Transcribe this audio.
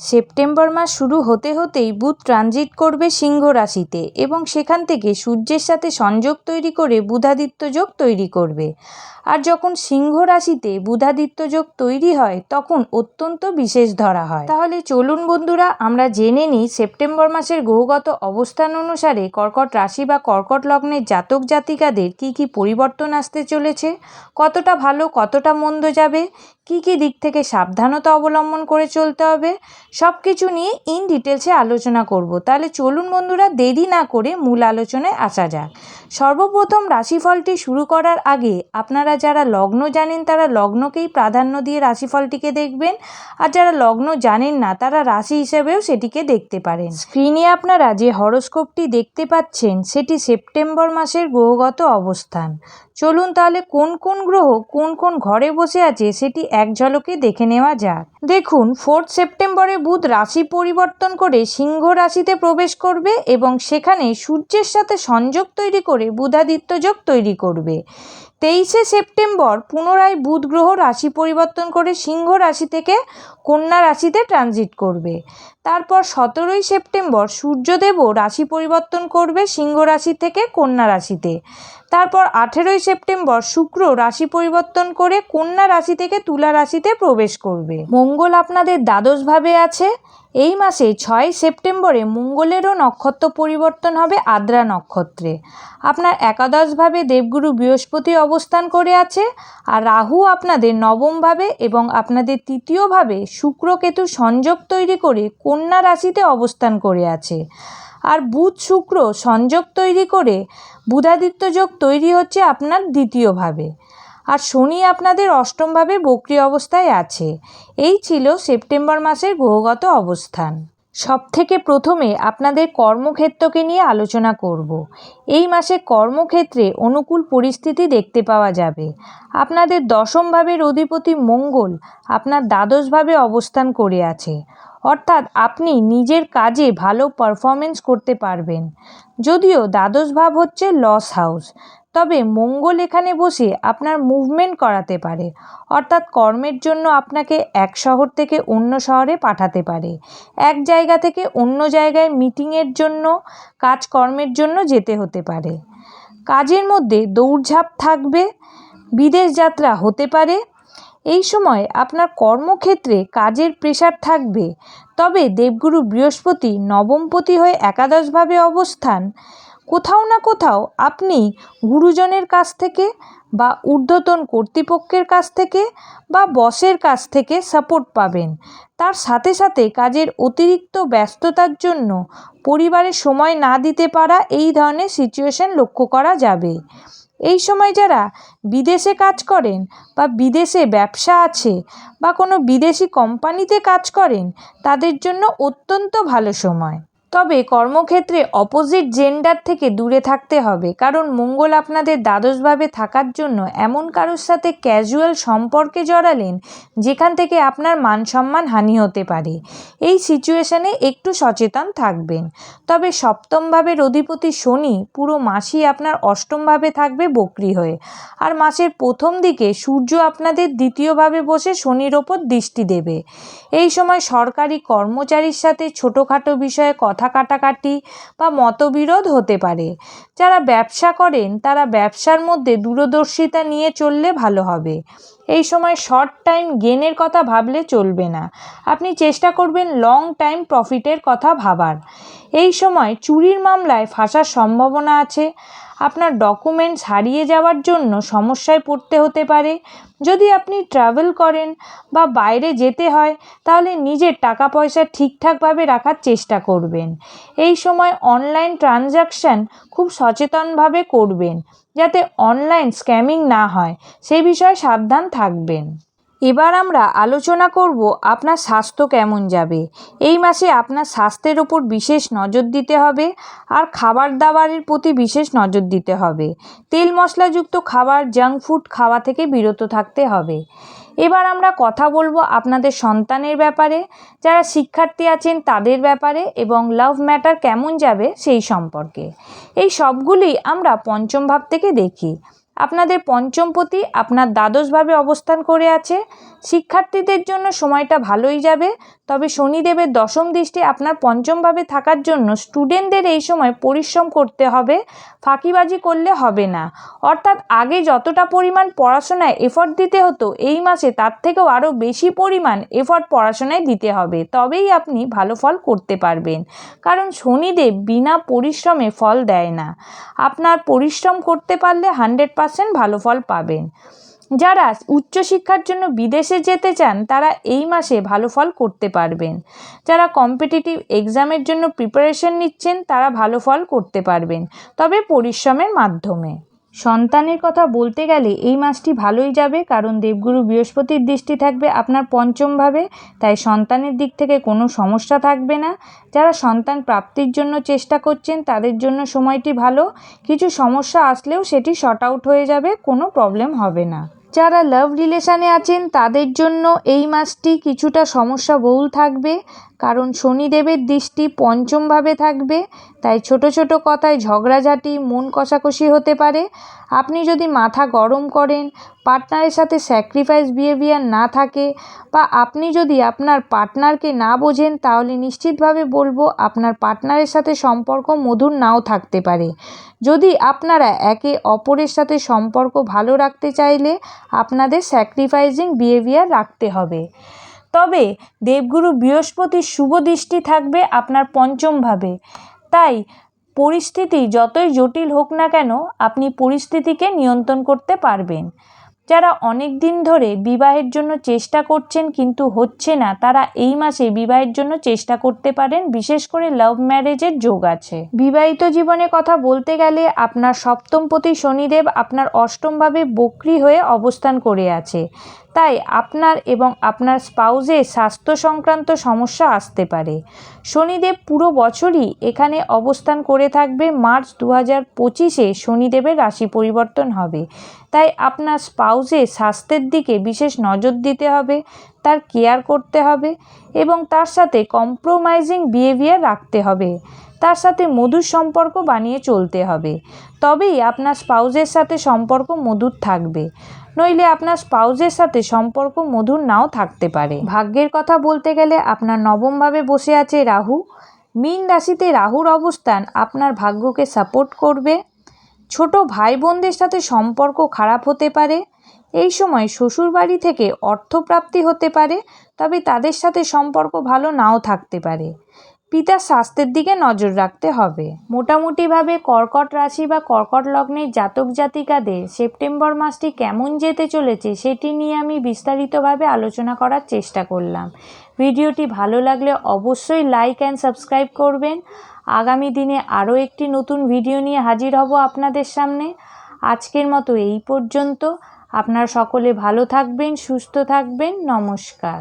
September মাস শুরু হতে হতেই বুধ ট্রানজিট করবে সিংহ রাশিতে এবং সেখান থেকে সূর্যের সাথে সংযোগ তৈরি করে বুধাদিত্য যোগ তৈরি করবে। আর যখন সিংহ রাশিতে বুধাদিত্য যোগ তৈরি হয়, তখন অত্যন্ত বিশেষ ধরা হয়। তাহলে চলুন বন্ধুরা, আমরা জেনে নিই সেপ্টেম্বর মাসের গ্রহগত অবস্থান অনুসারে কর্কট রাশি বা কর্কট লগ্নের জাতক জাতিকাদের কি কি পরিবর্তন আসতে চলেছে, কতটা ভালো, কতটা মন্দ যাবে কি কি দিক থেকে সাবধানতা অবলম্বন করে চলতে হবে সব কিছু নিয়ে ইন ডিটেলসে আলোচনা করব। তাহলে চলুন বন্ধুরা, দেরি না করে মূল আলোচনায় আসা যাক। সর্বপ্রথম রাশিফলটি শুরু করার আগে আপনারা যারা লগ্ন জানেন, তারা লগ্নকেই প্রাধান্য দিয়ে রাশিফলটিকে দেখবেন। আর যারা লগ্ন জানেন না, তারা রাশি হিসেবেও সেটিকে দেখতে পারেন। স্ক্রিনে আপনারা যে হরোস্কোপটি দেখতে পাচ্ছেন, সেটি সেপ্টেম্বর মাসের গ্রহগত অবস্থান। চলুন তাহলে কোন কোন গ্রহ কোন কোন ঘরে বসে আছে সেটি এক ঝলকে দেখে নেওয়া যাক। দেখুন ফোর্থ সেপ্টেম্বরে বুধ রাশি পরিবর্তন করে সিংহ রাশিতে প্রবেশ করবে এবং সেখানে সূর্যের সাথে সংযোগ তৈরি করে বুধাদিত্য যোগ তৈরি করবে। তেইশে সেপ্টেম্বর পুনরায় বুধ গ্রহ রাশি পরিবর্তন করে সিংহ রাশি থেকে কন্যা রাশিতে ট্রানজিট করবে। তারপর সতেরোই সেপ্টেম্বর সূর্যদেবও রাশি পরিবর্তন করবে সিংহ রাশি থেকে কন্যা রাশিতে। তারপর আঠেরোই সেপ্টেম্বর শুক্র রাশি পরিবর্তন করে কন্যা রাশি থেকে তুলা রাশিতে প্রবেশ করবে। মঙ্গল আপনাদের দ্বাদশভাবে আছে। এই মাসে ছয় সেপ্টেম্বরে মঙ্গলেরও নক্ষত্র পরিবর্তন হবে আদ্রা নক্ষত্রে। আপনার একাদশভাবে দেবগুরু বৃহস্পতি অবস্থান করে আছে আর রাহু আপনাদের নবমভাবে এবং আপনাদের তৃতীয়ভাবে শুক্রকেতু সংযোগ তৈরি করে কন্যা রাশিতে অবস্থান করে আছে। আর বুধ শুক্র সংযোগ তৈরি করে বুধাদিত্য যোগ তৈরি হচ্ছে আপনার দ্বিতীয়ভাবে। আর শনি আপনাদের অষ্টমভাবে বক্রি অবস্থায় আছে। এই ছিল সেপ্টেম্বর মাসের গ্রহগত অবস্থান। সব থেকে প্রথমে আপনাদের কর্মক্ষেত্রকে নিয়ে আলোচনা করব। এই মাসে কর্মক্ষেত্রে অনুকূল পরিস্থিতি দেখতে পাওয়া যাবে। আপনাদের দশমভাবের অধিপতি মঙ্গল আপনার দ্বাদশভাবে অবস্থান করে আছে। অর্থাৎ আপনি নিজের কাজে ভালো পারফরমেন্স করতে পারবেন। যদিও দ্বাদশ ভাব হচ্ছে লস হাউস তবে মঙ্গল এখানে বসে আপনার মুভমেন্ট করাতে পারে। অর্থাৎ কর্মের জন্য আপনাকে এক শহর থেকে অন্য শহরে পাঠাতে পারে। এক জায়গা থেকে অন্য জায়গায় মিটিংয়ের জন্য, কাজকর্মের জন্য যেতে হতে পারে। কাজের মধ্যে দৌড়ঝাঁপ থাকবে, বিদেশ যাত্রা হতে পারে। এই সময় আপনার কর্মক্ষেত্রে কাজের প্রেশার থাকবে। তবে দেবগুরু বৃহস্পতি নবমপতি হয়ে একাদশভাবে অবস্থান। কোথাও না কোথাও আপনি গুরুজনের কাছ থেকে বা ঊর্ধ্বতন কর্তৃপক্ষের কাছ থেকে বা বসের কাছ থেকে সাপোর্ট পাবেন। তার সাথে সাথে কাজের অতিরিক্ত ব্যস্ততার জন্য পরিবারে সময় না দিতে পারা এই ধরনের সিচুয়েশন লক্ষ্য করা যাবে। এই সময় যারা বিদেশে কাজ করেন বা বিদেশে ব্যবসা আছে বা কোনো বিদেশি কোম্পানিতে কাজ করেন, তাদের জন্য অত্যন্ত ভালো সময়। তবে কর্মক্ষেত্রে অপোজিট জেন্ডার থেকে দূরে থাকতে হবে। কারণ মঙ্গল আপনাদের দ্বাদশভাবে থাকার জন্য এমন কারোর সাথে ক্যাজুয়াল সম্পর্কে জড়ালেন, যেখান থেকে আপনার মান সম্মান হানি হতে পারে। এই সিচুয়েশানে একটু সচেতন থাকবেন। তবে সপ্তমভাবের অধিপতি শনি পুরো মাসই আপনার অষ্টমভাবে থাকবে বকরি হয়ে। আর মাসের প্রথম দিকে সূর্য আপনাদের দ্বিতীয়ভাবে বসে শনির ওপর দৃষ্টি দেবে। এই সময় সরকারি কর্মচারীর সাথে ছোটোখাটো বিষয়ে কথা কাটাকাটি বা মতবিরোধ হতে পারে। যারা ব্যবসা করেন, তারা ব্যবসার মধ্যে দূরদর্শিতা নিয়ে চললে ভালো হবে। এই সময় শর্ট টাইম গেনের কথা ভাবলে চলবে না। আপনি চেষ্টা করবেন লং টাইম প্রফিটের কথা ভাবার। এই সময় চুরির মামলায় ফাঁসার সম্ভাবনা আছে। আপনার ডকুমেন্টস হারিয়ে যাওয়ার জন্য সমস্যায় পড়তে হতে পারে। যদি আপনি ট্রাভেল করেন বা বাইরে যেতে হয়, তাহলে নিজের টাকা পয়সা ঠিকঠাকভাবে রাখার চেষ্টা করবেন। এই সময় অনলাইন ট্রানজাকশান খুব সচেতনভাবে করবেন, যাতে অনলাইন স্ক্যামিং না হয়। সেই বিষয়ে সাবধান থাকবেন। এবার আমরা আলোচনা করব আপনার স্বাস্থ্য কেমন যাবে। এই মাসে আপনার স্বাস্থ্যের ওপর বিশেষ নজর দিতে হবে আর খাবার দাবারের প্রতি বিশেষ নজর দিতে হবে। তেল মশলাযুক্ত খাবার, জাঙ্ক ফুড খাওয়া থেকে বিরত থাকতে হবে। এবার আমরা কথা বলব আপনাদের সন্তানের ব্যাপারে, যারা শিক্ষার্থী আছেন তাদের ব্যাপারে এবং লাভ ম্যাটার কেমন যাবে সেই সম্পর্কে। এই সবগুলি আমরা পঞ্চম ভাব থেকে দেখি। আপনাদের পঞ্চমপতি আপনার দ্বাদশভাবে অবস্থান করে আছে। শিক্ষার্থীদের জন্য সময়টা ভালোই যাবে। তবে শনিদেবের দশম দৃষ্টি আপনার পঞ্চমভাবে থাকার জন্য স্টুডেন্টদের এই সময় পরিশ্রম করতে হবে, ফাঁকিবাজি করলে হবে না। অর্থাৎ আগে যতটা পরিমাণ পড়াশোনায় এফর্ট দিতে হতো, এই মাসে তার থেকেও আরও বেশি পরিমাণ এফর্ট পড়াশোনায় দিতে হবে। তবেই আপনি ভালো ফল করতে পারবেন। কারণ শনিদেব বিনা পরিশ্রমে ফল দেয় না। আপনার পরিশ্রম করতে পারলে হান্ড্রেড পারসেন্ট ভালো ফল পাবেন। যারা উচ্চশিক্ষার জন্য বিদেশে যেতে চান, তারা এই মাসে ভালো ফল করতে পারবেন। যারা কম্পিটিটিভ এক্সামের জন্য প্রিপারেশন নিচ্ছেন, তারা ভালো ফল করতে পারবেন, তবে পরিশ্রমের মাধ্যমে। সন্তানের কথা বলতে গেলে এই মাসটি ভালোই যাবে, কারণ দেবগুরু বৃহস্পতির দৃষ্টি থাকবে আপনার পঞ্চমভাবে, তাই সন্তানের দিক থেকে কোনো সমস্যা থাকবে না। যারা সন্তান প্রাপ্তির জন্য চেষ্টা করছেন, তাদের জন্য সময়টি ভালো। কিছু সমস্যা আসলেও সেটি শর্ট আউট হয়ে যাবে, কোনো প্রবলেম হবে না। যারা লাভ রিলেশানে আছেন, তাদের জন্য এই মাসটি কিছুটা সমস্যা বহুল থাকবে। কারণ শনিদেবের দৃষ্টি পঞ্চমভাবে থাকবে, তাই ছোট ছোট কথায় ঝগড়াঝাটি, মন কষাকষি হতে পারে। আপনি যদি মাথা গরম করেন, পার্টনারের সাথে স্যাক্রিফাইস বিহেভিয়ার না থাকে, বা আপনি যদি আপনার পার্টনারকে না বোঝেন, তাহলে নিশ্চিতভাবে বলব আপনার পার্টনারের সাথে সম্পর্ক মধুর নাও থাকতে পারে। যদি আপনারা একে অপরের সাথে সম্পর্ক ভালো রাখতে চাইলে, আপনাদের স্যাক্রিফাইজিং বিহেভিয়ার রাখতে হবে। তবে দেবগুরু বৃহস্পতির শুভ দৃষ্টি থাকবে আপনার পঞ্চমভাবে তাই পরিস্থিতি যতই জটিল হোক না কেন আপনি পরিস্থিতিকে নিয়ন্ত্রণ করতে পারবেন। যারা অনেক দিন ধরে বিবাহের জন্য চেষ্টা করছেন কিন্তু হচ্ছে না, তারা এই মাসে বিবাহের জন্য চেষ্টা করতে পারেন, বিশেষ করে লাভ ম্যারেজের যোগ আছে। বিবাহিত জীবনে কথা বলতে গেলে আপনার সপ্তমপতি শনিদেব আপনার অষ্টমভাবে বক্রি হয়ে অবস্থান করে আছে। তাই আপনার এবং আপনার স্পাউজের স্বাস্থ্য সংক্রান্ত সমস্যা আসতে পারে। শনিদেব পুরো বছরই এখানে অবস্থান করে থাকবে। মার্চ দু হাজার পঁচিশে শনিদেবের রাশি পরিবর্তন হবে। তাই আপনার স্পাউজের স্বাস্থ্যের দিকে বিশেষ নজর দিতে হবে, তার কেয়ার করতে হবে এবং তার সাথে কম্প্রোমাইজিং বিহেভিয়ার রাখতে হবে। তার সাথে মধুর সম্পর্ক বানিয়ে চলতে হবে। তবেই আপনার স্পাউজের সাথে সম্পর্ক মধুর থাকবে। নইলে আপনার স্পাউজের সাথে সম্পর্ক মধুর নাও থাকতে পারে। ভাগ্যের কথা বলতে গেলে আপনার নবমভাবে বসে আছে রাহু। মীন রাশিতে রাহুর অবস্থান আপনার ভাগ্যকে সাপোর্ট করবে। ছোট ভাই বোনদের সাথে সম্পর্ক খারাপ হতে পারে। এই সময় শ্বশুরবাড়ি থেকে অর্থপ্রাপ্তি হতে পারে, তবে তাদের সাথে সম্পর্ক ভালো নাও থাকতে পারে। পিতার স্বাস্থ্যের দিকে নজর রাখতে হবে। মোটামুটিভাবে কর্কট রাশি বা কর্কট লগ্নের জাতক জাতিকাদের সেপ্টেম্বর মাসটি কেমন যেতে চলেছে সেটি নিয়ে আমি বিস্তারিতভাবে আলোচনা করার চেষ্টা করলাম। ভিডিওটি ভালো লাগলে অবশ্যই লাইক অ্যান্ড সাবস্ক্রাইব করবেন। আগামী দিনে আরও একটি নতুন ভিডিও নিয়ে হাজির হব আপনাদের সামনে। আজকের মতো এই পর্যন্ত। আপনারা সকলে ভালো থাকবেন, সুস্থ থাকবেন। নমস্কার।